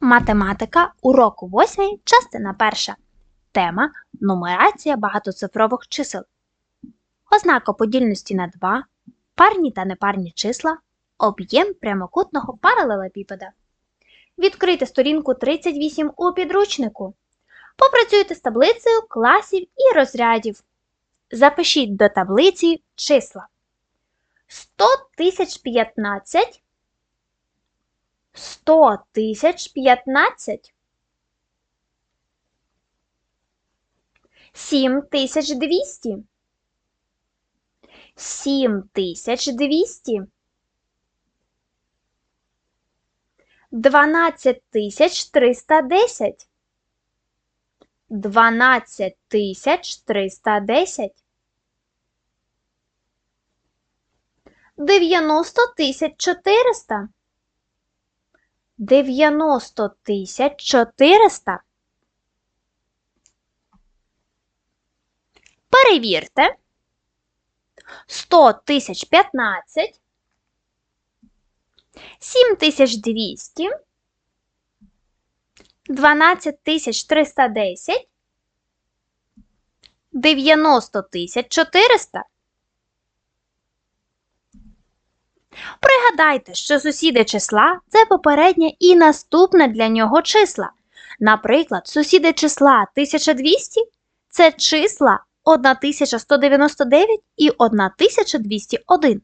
Математика, урок 8, частина 1. Тема Нумерація багатоцифрових чисел. Ознака подільності на 2, парні та непарні числа, об'єм прямокутного паралелепіпеда. Відкрийте сторінку 38 у підручнику. Попрацюйте з таблицею класів і розрядів. Запишіть до таблиці числа 100 тисяч 15 Сто тисяч п'ятнадцять. Сім тисяч двісті. Сім тисяч двісті. Дванадцять тисяч триста десять. Дванадцять тисяч триста десять. Дев'яносто тисяч чотириста. Дев'яносто тисяч чотириста. Перевірте. Сто тисяч п'ятнадцять. Сім тисяч двісті. Дванадцять тисяч триста десять. Дев'яносто тисяч чотириста. Пригадайте, що сусіди числа це попереднє і наступне для нього числа. Наприклад, сусіди числа 1200 це числа 1199 і 1201.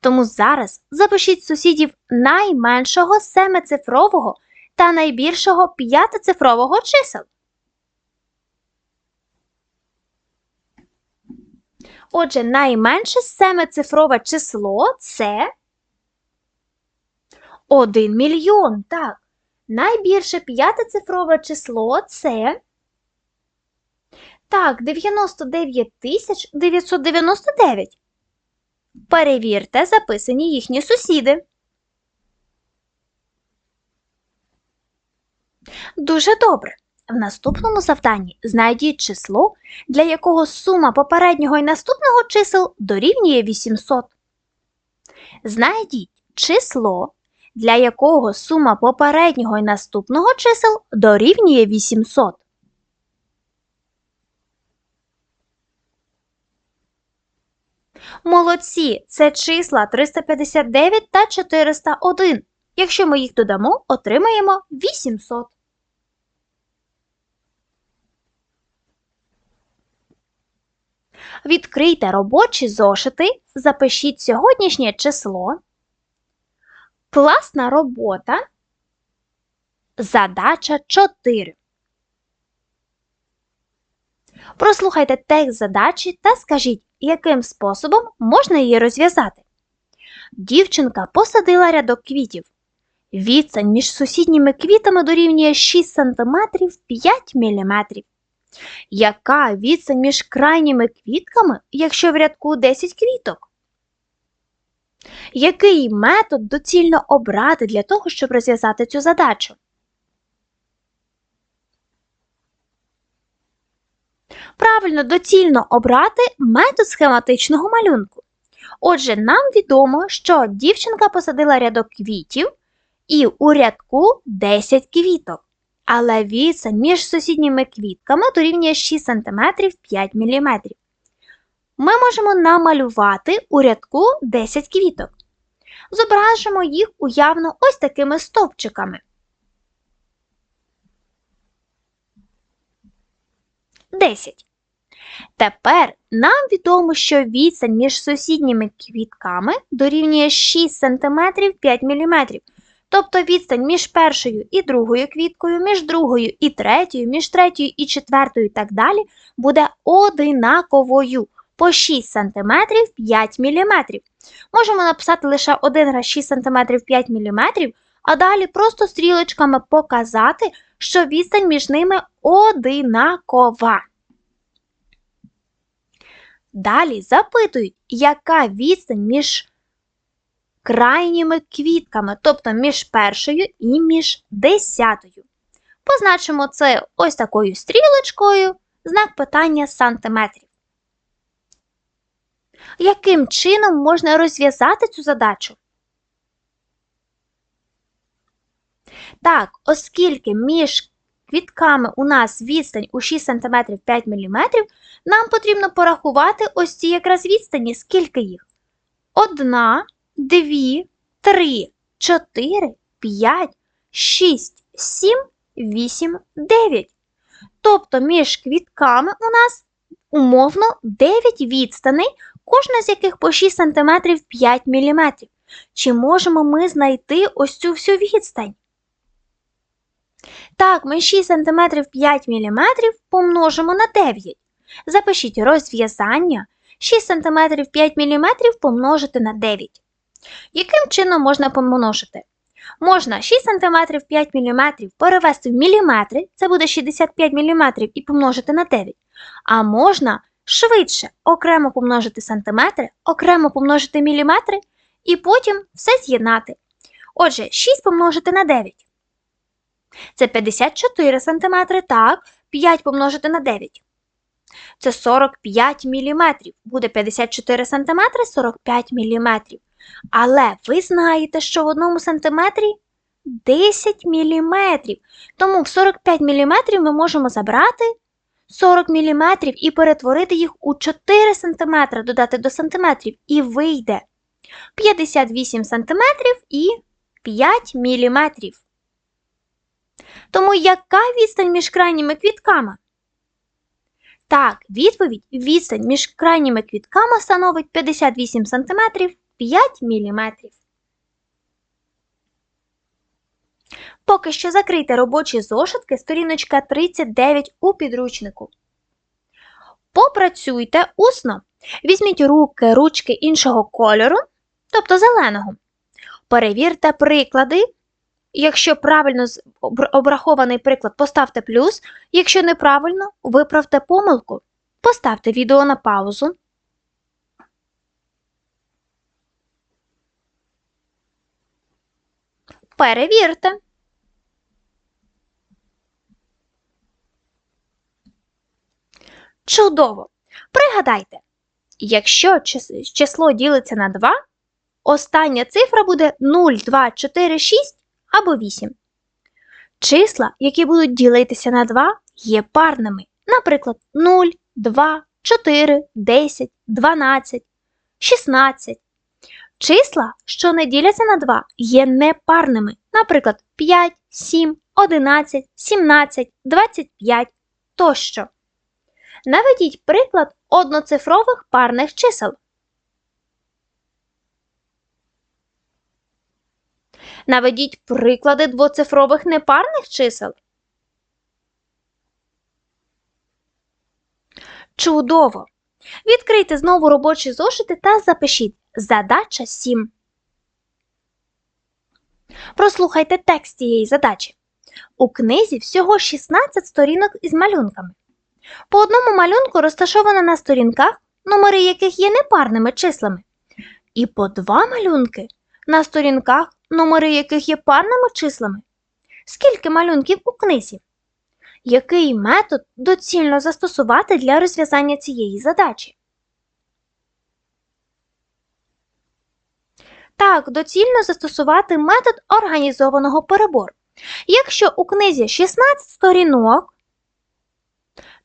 Тому зараз запишіть сусідів найменшого семицифрового та найбільшого п'ятицифрового чисел. Отже, найменше семицифрове число це 1 мільйон. Так. Найбільше п'ятицифрове число це. Так, 99 999. Перевірте записані їхні сусіди. Дуже добре. В наступному завданні знайдіть число, для якого сума попереднього і наступного чисел дорівнює 800. Знайдіть число, для якого сума попереднього і наступного чисел дорівнює 800. Молодці, це числа 359 та 401. Якщо ми їх додамо, отримаємо 800. Відкрийте робочі зошити, запишіть сьогоднішнє число. Класна робота. Задача 4. Прослухайте текст задачі та скажіть, яким способом можна її розв'язати. Дівчинка посадила рядок квітів. Відстань між сусідніми квітами дорівнює 6 см 5 мм. Яка відстань між крайніми квітками, якщо в рядку 10 квіток? Який метод доцільно обрати для того, щоб розв'язати цю задачу? Правильно доцільно обрати метод схематичного малюнку. Отже, нам відомо, що дівчинка посадила рядок квітів і у рядку 10 квіток але відстань між сусідніми квітками дорівнює 6 см 5 мм. Ми можемо намалювати у рядку 10 квіток. Зображимо їх уявно ось такими стовпчиками. 10. Тепер нам відомо, що відстань між сусідніми квітками дорівнює 6 см 5 мм. Тобто відстань між першою і другою квіткою, між другою і третьою, між третьою і четвертою і так далі буде одинаковою по 6 см 5 мм. Можемо написати лише один раз 6 см 5 мм, а далі просто стрілочками показати, що відстань між ними одинакова. Далі запитують, яка відстань між крайніми квітками, тобто між першою і між десятою. Позначимо це ось такою стрілочкою, знак питання сантиметрів. Яким чином можна розв'язати цю задачу? Так, оскільки між квітками у нас відстань у 6 см 5 мм, нам потрібно порахувати ось ці якраз відстані, скільки їх. Одна, дві, три, чотири, п'ять, шість, сім, вісім, дев'ять. Тобто між квітками у нас умовно 9 відстаней, кожна з яких по 6 см 5 мм. Чи можемо ми знайти ось цю всю відстань? Так, ми 6 см 5 мм помножимо на 9. Запишіть розв'язання 6 см 5 мм помножити на 9. Яким чином можна помножити? Можна 6 см 5 мм перевести в міліметри, це буде 65 мм і помножити на 9. А можна швидше окремо помножити сантиметри, окремо помножити міліметри і потім все з'єднати. Отже, 6 помножити на 9. Це 54 см, так, 5 помножити на 9. Це 45 мм. Буде 54 см 45 мм. Але ви знаєте, що в одному сантиметрі 10 мм. Тому в 45 мм ми можемо забрати 40 мм і перетворити їх у 4 см, додати до сантиметрів, і вийде 58 см і 5 мм. Тому яка відстань між крайніми квітками? Так, відповідь відстань між крайніми квітками становить 58 см 5 мм. Поки що закрийте робочі зошитки сторіночка 39 у підручнику. Попрацюйте усно. Візьміть руки, ручки іншого кольору, тобто зеленого. Перевірте приклади. Якщо правильно обрахований приклад, поставте плюс. Якщо неправильно, виправте помилку. Поставте відео на паузу. Перевірте. Чудово! Пригадайте, якщо число ділиться на 2, остання цифра буде 0, 2, 4, 6 або 8. Числа, які будуть ділитися на 2, є парними. Наприклад, 0, 2, 4, 10, 12, 16. Числа, що не діляться на 2, є непарними. Наприклад, 5, 7, 11, 17, 25 тощо. Наведіть приклад одноцифрових парних чисел. Наведіть приклади двоцифрових непарних чисел. Чудово! Відкрийте знову робочі зошити та запишіть Задача 7. Прослухайте текст цієї задачі. У книзі всього 16 сторінок із малюнками. По одному малюнку розташовано на сторінках, номери яких є непарними числами. І по два малюнки на сторінках, номери яких є парними числами. Скільки малюнків у книзі? Який метод доцільно застосувати для розв'язання цієї задачі? Так, доцільно застосувати метод організованого перебору. Якщо у книзі 16 сторінок,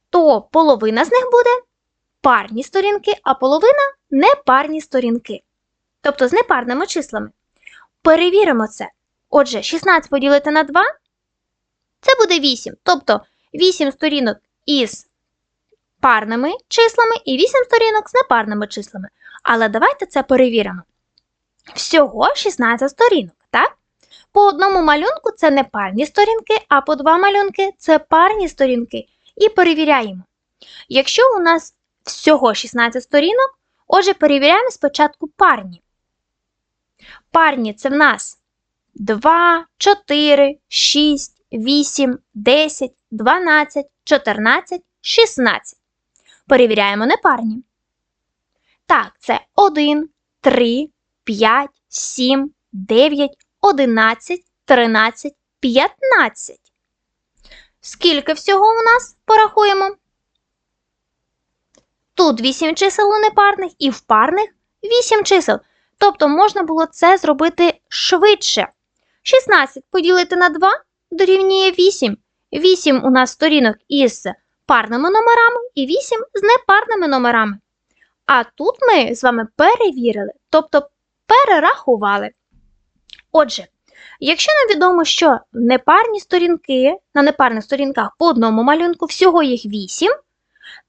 то половина з них буде парні сторінки, а половина непарні сторінки. Тобто з непарними числами. Перевіримо це. Отже, 16 поділити на 2 це буде 8. Тобто 8 сторінок із парними числами і 8 сторінок з непарними числами. Але давайте це перевіримо. Всього 16 сторінок, так? По одному малюнку це не парні сторінки, а по два малюнки це парні сторінки. І перевіряємо. Якщо у нас всього 16 сторінок, отже, перевіряємо спочатку парні. Парні це в нас 2, 4, 6, 8, 10, 12, 14, 16. Перевіряємо непарні. Так, це 1, 3, 5, 7, 9, 11, 13, 15. Скільки всього у нас порахуємо? Тут 8 чисел у непарних і в парних 8 чисел. Тобто можна було це зробити швидше. 16 поділити на 2 дорівнює 8. 8 у нас сторінок із парними номерами і 8 з непарними номерами. А тут ми з вами перевірили, тобто перерахували. Отже, якщо нам відомо, що непарні сторінки на непарних сторінках по одному малюнку, всього їх 8,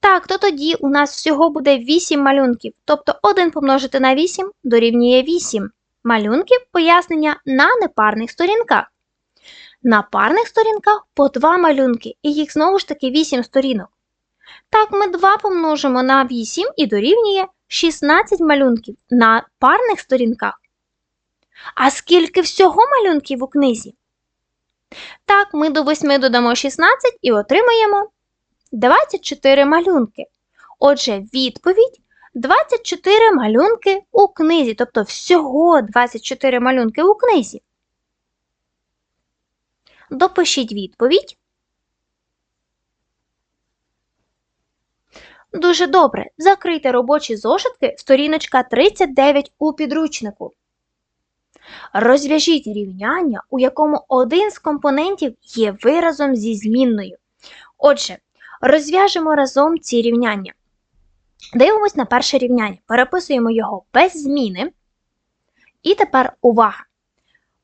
так, то тоді у нас всього буде 8 малюнків, тобто 1 помножити на 8 дорівнює 8 малюнків пояснення на непарних сторінках. На парних сторінках по 2 малюнки, і їх знову ж таки 8 сторінок. Так, ми 2 помножимо на 8 і дорівнює 16 малюнків на парних сторінках. А скільки всього малюнків у книзі? Так, ми до 8 додамо 16 і отримаємо 24 малюнки. Отже, відповідь 24 малюнки у книзі, тобто всього 24 малюнки у книзі. Допишіть відповідь. Дуже добре. Закрийте робочі зошитки, сторіночка 39 у підручнику. Розв'яжіть рівняння, у якому один з компонентів є виразом зі змінною. Отже, розв'яжемо разом ці рівняння. Дивимось на перше рівняння. Переписуємо його без зміни. І тепер увага!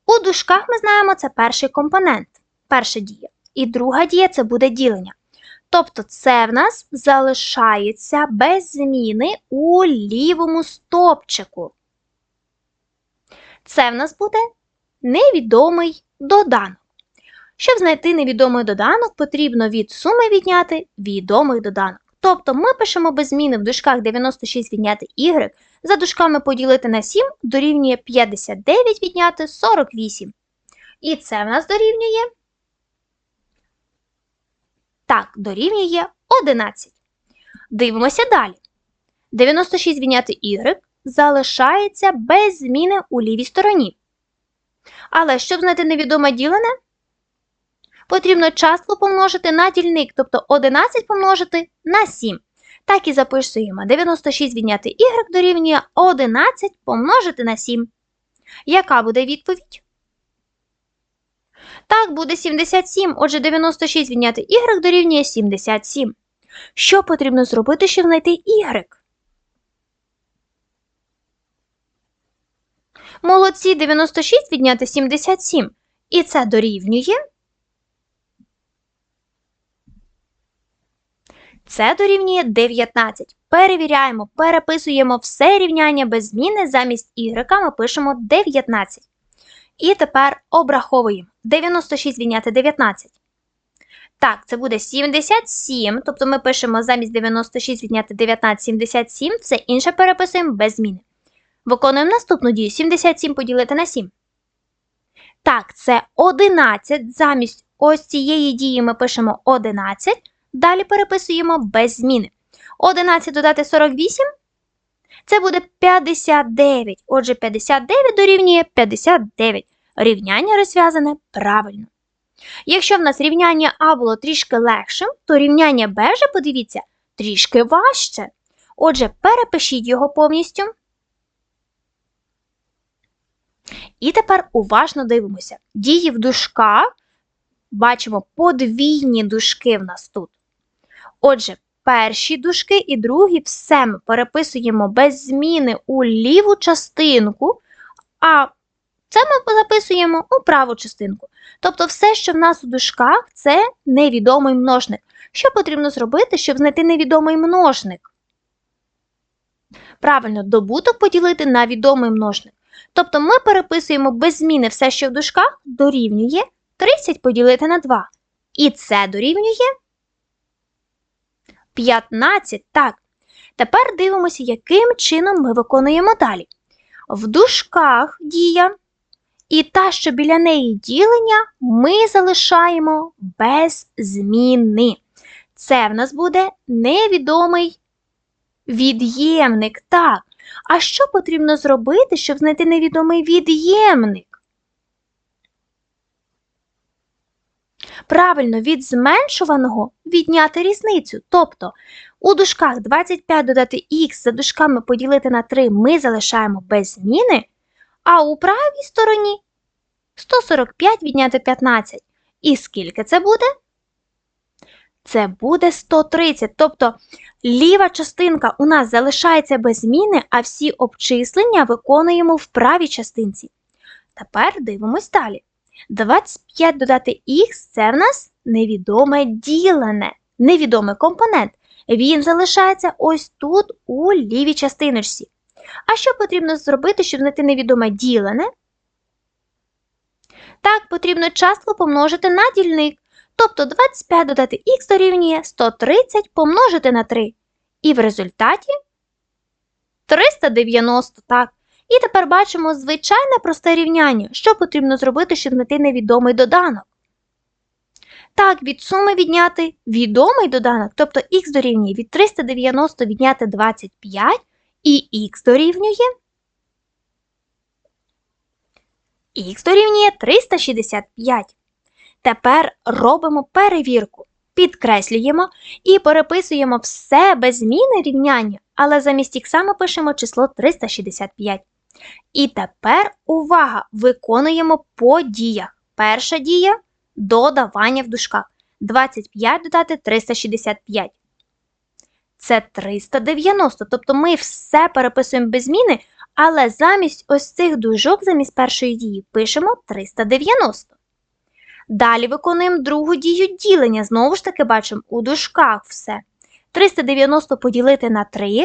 У дужках ми знаємо, це перший компонент, перша дія. І друга дія це буде ділення. Тобто це в нас залишається без зміни у лівому стопчику. Це в нас буде невідомий доданок. Щоб знайти невідомий доданок, потрібно від суми відняти відомий доданок. Тобто ми пишемо без зміни в дужках 96 відняти y, за дужками поділити на 7 дорівнює 59 відняти 48. І це в нас дорівнює. Так, дорівнює 11. Дивимося далі. 96 відняти y залишається без зміни у лівій стороні. Але щоб знайти невідоме ділене, потрібно частку помножити на дільник, тобто 11 помножити на 7. Так і записуємо 96 відняти y дорівнює 11 помножити на 7. Яка буде відповідь? Так, буде 77. Отже, 96 відняти y дорівнює 77. Що потрібно зробити, щоб знайти y? Молодці 96 відняти 77. І це дорівнює. Це дорівнює 19. Перевіряємо, переписуємо все рівняння без зміни, замість y ми пишемо 19. І тепер обраховуємо 96 відняти 19. Так, це буде 77, тобто ми пишемо замість 96 відняти 19, 77, все інше переписуємо без зміни. Виконуємо наступну дію 77 поділити на 7. Так, це 11. Замість ось цієї дії ми пишемо 11. Далі переписуємо без зміни. 11 додати 48. Це буде 59. Отже, 59 дорівнює 59. Рівняння розв'язане правильно. Якщо в нас рівняння А було трішки легшим, то рівняння Б же, подивіться, трішки важче. Отже, перепишіть його повністю. І тепер уважно дивимося. Дії в дужках, бачимо подвійні дужки в нас тут. Отже, перші дужки і другі все ми переписуємо без зміни у ліву частинку, а це ми записуємо у праву частинку. Тобто все, що в нас у дужках, це невідомий множник. Що потрібно зробити, щоб знайти невідомий множник? Правильно, добуток поділити на відомий множник. Тобто ми переписуємо без зміни все, що в дужках, дорівнює 30 поділити на 2. І це дорівнює 15. Так. Тепер дивимося, яким чином ми виконуємо далі. В дужках дія і та, що біля неї ділення, ми залишаємо без зміни. Це в нас буде невідомий від'ємник. Так. А що потрібно зробити, щоб знайти невідомий від'ємник? Правильно, від зменшуваного відняти різницю. Тобто у дужках 25 додати х за дужками поділити на 3 ми залишаємо без зміни, а у правій стороні 145 відняти 15. І скільки це буде? Це буде 130. Тобто ліва частинка у нас залишається без зміни, а всі обчислення виконуємо в правій частинці. Тепер дивимось далі. 25 додати х це в нас невідоме ділене, невідомий компонент. Він залишається ось тут у лівій частиночці. А що потрібно зробити, щоб знайти невідоме ділене? Так, потрібно частку помножити на дільник. Тобто 25 додати х дорівнює 130 помножити на 3. І в результаті 390, так. І тепер бачимо звичайне просте рівняння. Що потрібно зробити, щоб знайти невідомий доданок? Так, від суми відняти відомий доданок, тобто х дорівнює від 390 відняти 25, і х дорівнює х дорівнює 365. Тепер робимо перевірку. Підкреслюємо і переписуємо все без зміни рівняння, але замість х ми пишемо число 365. І тепер увага! Виконуємо по діях. Перша дія додавання в дужках. 25 додати 365. Це 390. Тобто ми все переписуємо без зміни, але замість ось цих дужок, замість першої дії, пишемо 390. Далі виконуємо другу дію ділення. Знову ж таки бачимо у дужках все. 390 поділити на 3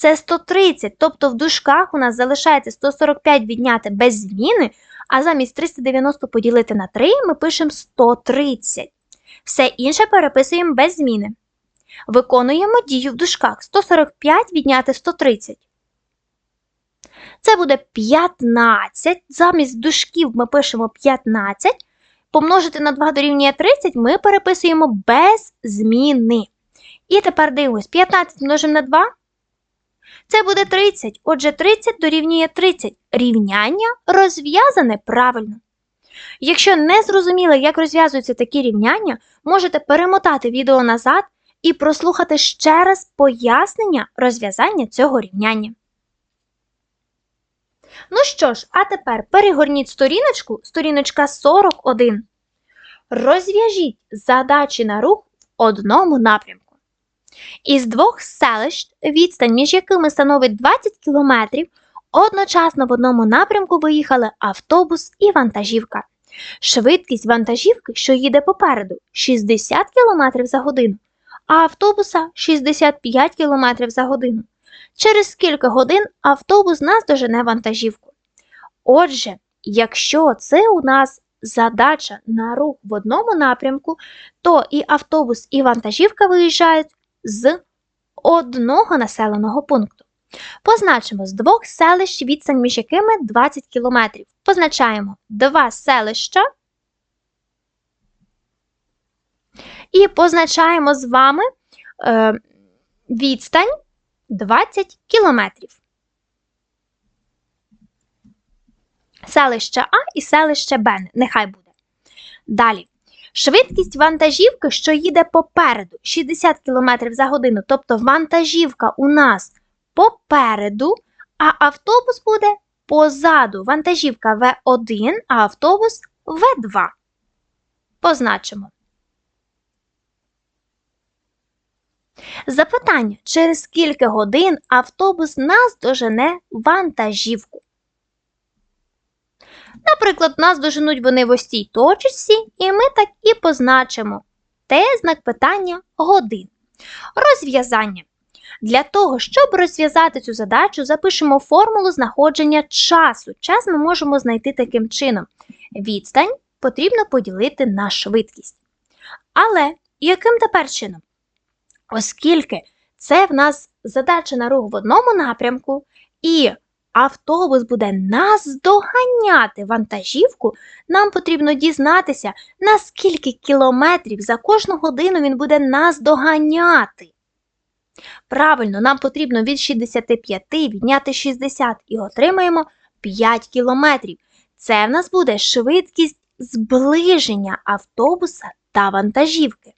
це 130, тобто в дужках у нас залишається 145 відняти без зміни, а замість 390 поділити на 3 ми пишемо 130. Все інше переписуємо без зміни. Виконуємо дію в дужках 145 відняти 130. Це буде 15. Замість дужків ми пишемо 15. Помножити на 2 дорівнює 30 ми переписуємо без зміни. І тепер дивимось, 15 множимо на 2. Це буде 30. Отже, 30 дорівнює 30. Рівняння розв'язане правильно. Якщо не зрозуміли, як розв'язуються такі рівняння, можете перемотати відео назад і прослухати ще раз пояснення розв'язання цього рівняння. Ну що ж, а тепер перегорніть сторіночку, сторіночка 41. Розв'яжіть задачі на рух в одному напрямку. Із двох селищ, відстань між якими становить 20 км, одночасно в одному напрямку виїхали автобус і вантажівка. Швидкість вантажівки, що їде попереду, 60 км за годину, а автобуса 65 км за годину. Через кілька годин автобус нас дожене вантажівку. Отже, якщо це у нас задача на рух в одному напрямку, то і автобус, і вантажівка виїжджають з одного населеного пункту. Позначимо з двох селищ відстань між якими 20 км. Позначаємо два селища і позначаємо з вами е, відстань 20 кілометрів. Селище А і селище Б. Нехай буде. Далі. Швидкість вантажівки, що їде попереду 60 км за годину. Тобто вантажівка у нас попереду, а автобус буде позаду. Вантажівка В1, а автобус В2. Позначимо. Запитання, через скільки годин автобус нас дожене вантажівку? Наприклад, нас доженуть вони в ось точці, і ми так і позначимо Т знак питання годин. Розв'язання. Для того, щоб розв'язати цю задачу, запишемо формулу знаходження часу. Час ми можемо знайти таким чином. Відстань потрібно поділити на швидкість. Але яким тепер чином? Оскільки це в нас задача на рух в одному напрямку, і автобус буде наздоганяти вантажівку, нам потрібно дізнатися, на скільки кілометрів за кожну годину він буде наздоганяти. Правильно, нам потрібно від 65 відняти 60 і отримаємо 5 кілометрів. Це в нас буде швидкість зближення автобуса та вантажівки.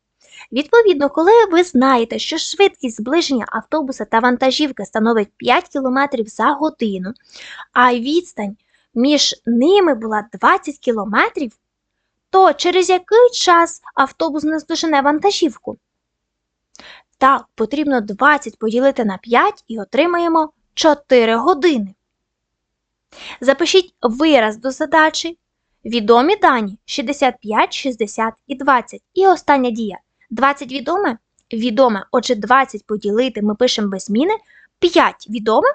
Відповідно, коли ви знаєте, що швидкість зближення автобуса та вантажівки становить 5 км за годину, а відстань між ними була 20 кілометрів, то через який час автобус наздожене вантажівку? Так, потрібно 20 поділити на 5 і отримаємо 4 години. Запишіть вираз до задачі. Відомі дані 65, 60 і 20. І остання дія. 20 відоме? Відоме. Отже, 20 поділити ми пишемо без зміни. 5 відоме?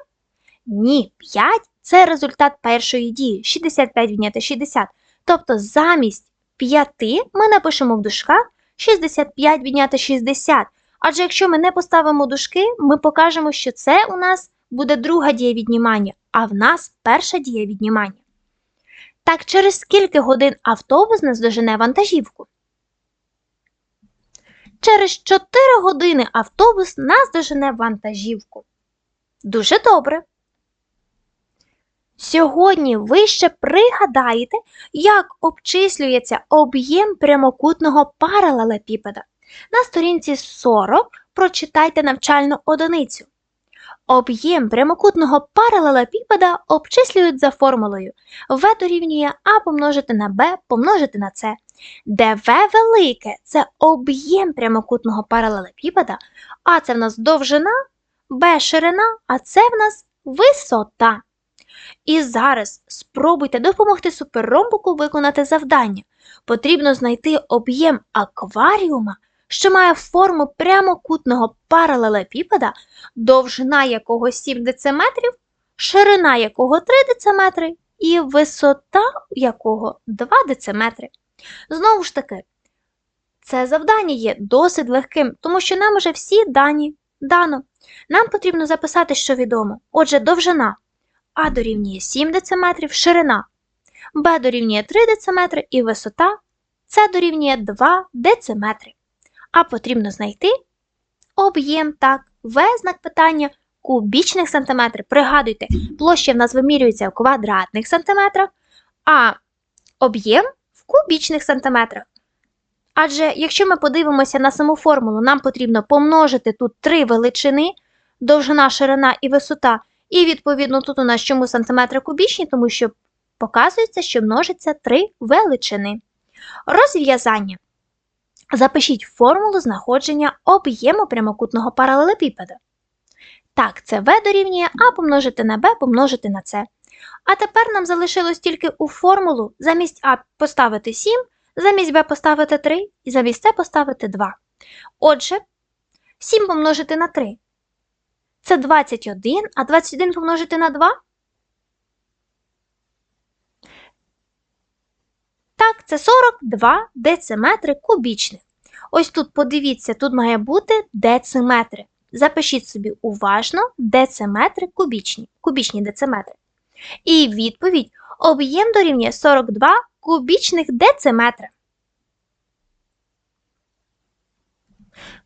Ні, 5 це результат першої дії. 65 відняти 60. Тобто замість 5 ми напишемо в дужках 65 відняти 60. Адже якщо ми не поставимо дужки, ми покажемо, що це у нас буде друга дія віднімання, а в нас перша дія віднімання. Так через скільки годин автобус наздожене вантажівку? Через 4 години автобус наздожене вантажівку. Дуже добре. Сьогодні ви ще пригадаєте, як обчислюється об'єм прямокутного паралелепіпеда. На сторінці 40 прочитайте навчальну одиницю. Об'єм прямокутного паралелепіпеда обчислюють за формулою v дорівнює а помножити на b помножити на c, де v велике це об'єм прямокутного паралелепіпеда, а це в нас довжина, b ширина, а це в нас висота. І зараз спробуйте допомогти суперромбуку виконати завдання. Потрібно знайти об'єм акваріума, що має форму прямокутного паралелепіпеда, довжина якого 7 дециметрів, ширина якого 3 дециметри і висота якого 2 дециметри. Знову ж таки, це завдання є досить легким, тому що нам уже всі дані дано. Нам потрібно записати, що відомо. Отже, довжина А дорівнює 7 дециметрів, ширина Б дорівнює 3 дециметри і висота С дорівнює 2 дециметри. А потрібно знайти об'єм, так, В знак питання кубічних сантиметрів. Пригадуйте, площа в нас вимірюється в квадратних сантиметрах, а об'єм в кубічних сантиметрах. Адже якщо ми подивимося на саму формулу, нам потрібно помножити тут три величини, довжина, ширина і висота, і відповідно тут у нас чому сантиметри кубічні, тому що показується, що множиться три величини. Розв'язання. Запишіть формулу знаходження об'єму прямокутного паралелепіпеда. Так, це v дорівнює а помножити на b помножити на c. А тепер нам залишилось тільки у формулу замість а поставити 7, замість b поставити 3 і замість c поставити 2. Отже, 7 помножити на 3 це 21, а 21 помножити на 2 Так, це 42 дециметри кубічних. Ось тут подивіться, тут має бути дециметри. Запишіть собі уважно дециметри кубічні, кубічні дециметри. І відповідь об'єм дорівнює 42 кубічних дециметра.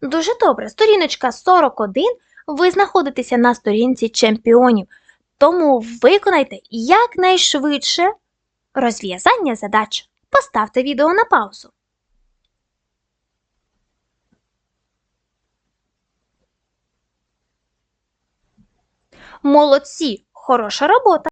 Дуже добре. Сторіночка 41. Ви знаходитеся на сторінці чемпіонів. Тому виконайте якнайшвидше розв'язання задач. Поставте відео на паузу. Молодці! Хороша робота!